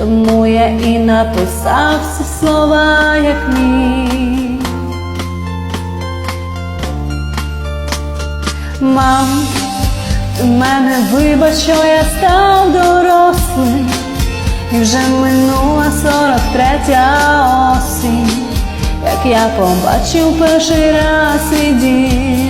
Тому я і написав всі слова, як міг. Мам, ти мене вибач, що я став дорослим, і вже минула сорок третя осінь, як я побачив перший раз свій дім.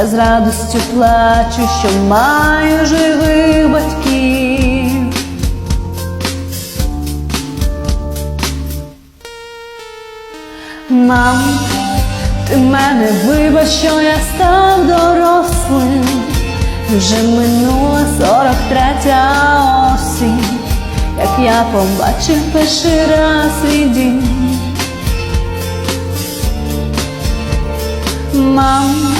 я з радістю плачу, що маю живих батьків. Мам, ти мене вибач, що я став дорослим, вже минула сорок третя осінь, як я побачив перший раз свій дім. Мам,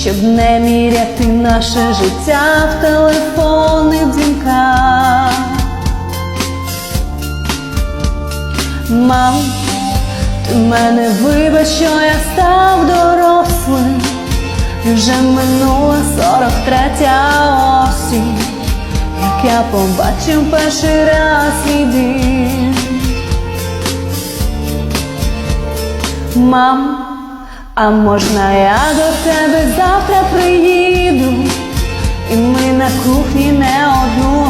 щоб не міряти наше життя в телефони в дзвінках. Мам, ти мене вибач, що я став дорослим, вже минула сорок третя осінь, як я побачив перший раз свій дім. Мам, а можна я до тебе завтра приїду, і ми на кухні не одну